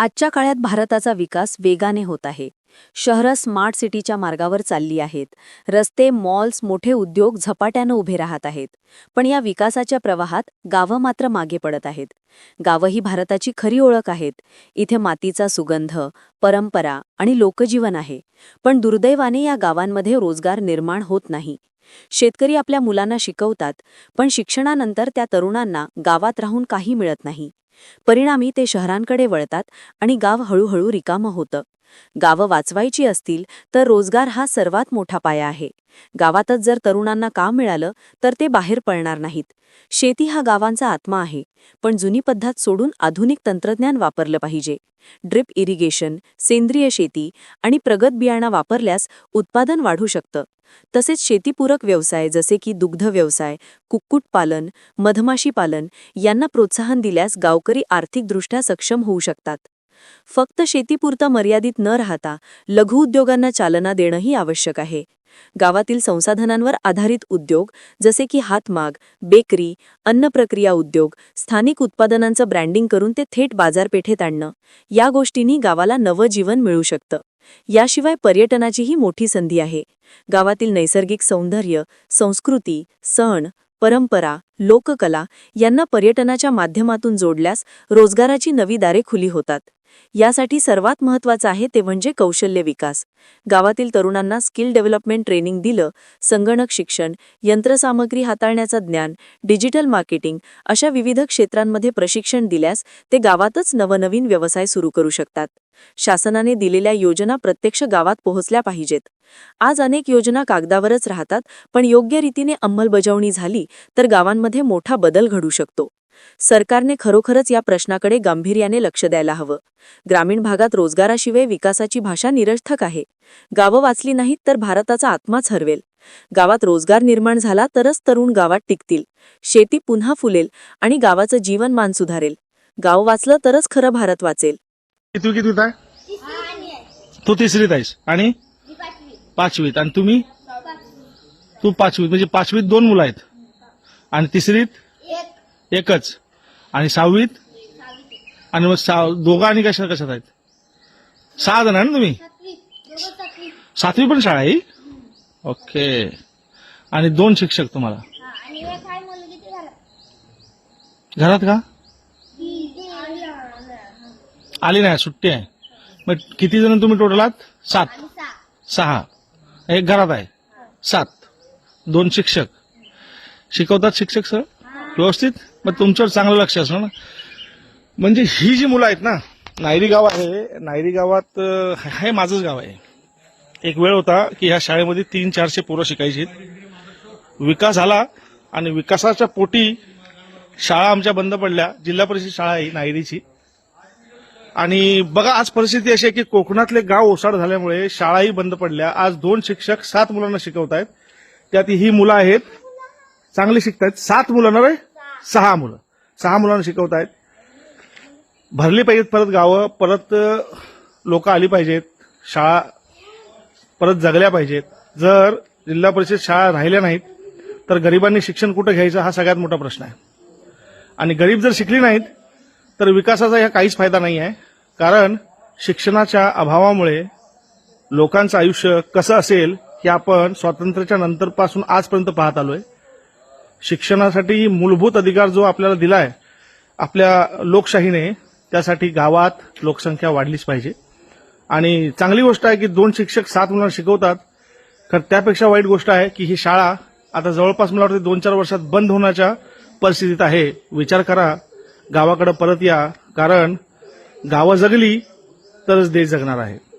आजच्या काळात भारताचा विकास वेगाने होत आहे. शहरं स्मार्ट सिटीच्या मार्गावर चालली आहेत. रस्ते मॉल्स मोठे उद्योग झपाट्यानं उभे राहत आहेत. पण या विकासाच्या प्रवाहात गावं मात्र मागे पडत आहेत. गावं ही भारताची खरी ओळख आहेत. इथे मातीचा सुगंध परंपरा आणि लोकजीवन आहे. पण दुर्दैवाने या गावांमध्ये रोजगार निर्माण होत नाही. शेतकरी आपल्या मुलांना शिकवतात पण शिक्षणानंतर त्या तरुणांना गावात राहून काही मिळत नाही. परिणामी ते शहरांकडे वळतात आणि गाव हळूहळू रिकामं होतं. गावं वाचवायची असतील तर रोजगार हा सर्वात मोठा पाया आहे. गावातच जर तरुणांना काम मिळालं तर ते बाहेर पळणार नाहीत. शेती हा गावांचा आत्मा आहे पण जुनी पद्धत सोडून आधुनिक तंत्रज्ञान वापरलं पाहिजे. ड्रिप इरिगेशन सेंद्रिय शेती आणि प्रगत बियाणा वापरल्यास उत्पादन वाढू शकतं. तसेच शेतीपूरक व्यवसाय जसे की दुग्ध व्यवसाय कुक्कुटपालन मधमाशी पालन यांना प्रोत्साहन दिल्यास गावकरी आर्थिकदृष्ट्या सक्षम होऊ शकतात. फक्त शेतीपुरतं मर्यादित न राहता लघुउद्योगांना चालना देणंही आवश्यक आहे. गावातील संसाधनांवर आधारित उद्योग जसे की हातमाग बेकरी अन्न प्रक्रिया उद्योग स्थानिक उत्पादनांचं ब्रँडिंग करून ते थेट बाजारपेठेत आणणं या गोष्टींनी गावाला नवं जीवन मिळू शकतं. याशिवाय पर्यटनाचीही मोठी संधी आहे. गावातील नैसर्गिक सौंदर्य संस्कृती सण परंपरा लोककला यांना पर्यटनाच्या माध्यमातून जोडल्यास रोजगाराची नवी दारे खुली होतात. यासाठी सर्वात महत्त्वाचं आहे ते म्हणजे कौशल्य विकास. गावातील तरुणांना स्किल डेव्हलपमेंट ट्रेनिंग दिलं संगणक शिक्षण यंत्रसामग्री हाताळण्याचं ज्ञान डिजिटल मार्केटिंग अशा विविध क्षेत्रांमध्ये प्रशिक्षण दिल्यास ते गावातच नवनवीन व्यवसाय सुरू करू शकतात. शासनाने दिलेल्या योजना प्रत्यक्ष गावात पोहोचल्या पाहिजेत. आज अनेक योजना कागदावरच राहतात पण योग्य रीतीने अंमलबजावणी झाली तर गावांमध्ये मोठा बदल घडू शकतो. सरकारने खरोखरच या प्रश्नाकडे गांभीर्याने लक्ष द्यायला हवं. ग्रामीण भागात रोजगाराशिवाय विकासाची भाषा निरर्थक आहे. गावं वाचली नाहीत तर भारताचा आत्माच हरवेल. गावात रोजगार निर्माण झाला तरच तरुण गावात टिकतील. शेती पुन्हा फुलेल आणि गावाचं जीवनमान सुधारेल. गाव वाचलं तरच खरं भारत वाचेल. तू कितवीत आहे तू तिसरीत आहेस आणि? पाचवीत. आणि तुम्ही? तू पाचवीत. म्हणजे पाचवीत दोन मुलं आहेत. आणि तिसरीत? एकच. आणि सहावीत? आणि मग दोघं आणि कशा कशात आहेत? सहा जण आहे ना तुम्ही? सातवी पण शाळा आहे? ओके. आणि दोन शिक्षक तुम्हाला. घरात का? आली नाही सुट्टी आहे. मग किती जण तुम्ही टोटल आहात? सात. सहा. एक घरात आहे. सात. दोन शिक्षक. शिकवतात शिक्षक सर? व्यवस्थित? मग तुमच्यावर चांगलं लक्ष असणार ना. म्हणजे ही जी मुलं आहेत ना नायरी गाव आहे. नायरी गावात हे माझंच गाव आहे. एक वेळ होता की ह्या शाळेमध्ये तीन चारशे पोरं शिकायची. विकास झाला आणि विकासाच्या पोटी शाळा आमच्या बंद पडल्या. जिल्हा परिषद शाळा आहे नायरीची. आणि बघा आज परिस्थिती अशी आहे की कोकणातले गाव ओसाड झाल्यामुळे शाळाही बंद पडल्या. आज दोन शिक्षक सात मुलांना शिकवत आहेत. त्यात ही मुलं आहेत. चांगली शिकतायत. सात मुलांना रे? सहा मुलं. सहा मुलांना शिकवत आहेत. भरली पाहिजेत परत गावं. परत लोक आली पाहिजेत. शाळा परत जगल्या पाहिजेत. जर जिल्हा परिषद शाळा राहिल्या नाहीत तर गरिबांनी शिक्षण कुठं घ्यायचं हा सगळ्यात मोठा प्रश्न आहे. आणि गरीब जर शिकली नाहीत तर विकासाचा ह्या काहीच फायदा नाही आहे कारण शिक्षणाच्या अभावामुळे लोकांचं आयुष्य कसं असेल हे आपण स्वातंत्र्याच्या नंतरपासून आजपर्यंत पाहत आलो आहे शिक्षणासाठी मूलभूत अधिकार जो आपल्याला दिला आहे आपल्या लोकशाहीने त्यासाठी गावात लोकसंख्या वाढलीच पाहिजे. आणि चांगली गोष्ट आहे की दोन शिक्षक सात मुलांना शिकवतात. तर त्यापेक्षा वाईट गोष्ट आहे की ही शाळा आता जवळपास मला वाटते दोन चार वर्षात बंद होण्याच्या परिस्थितीत आहे. विचार करा गावाकडे परत या कारण गावं जगली तरच देश जगणार आहे.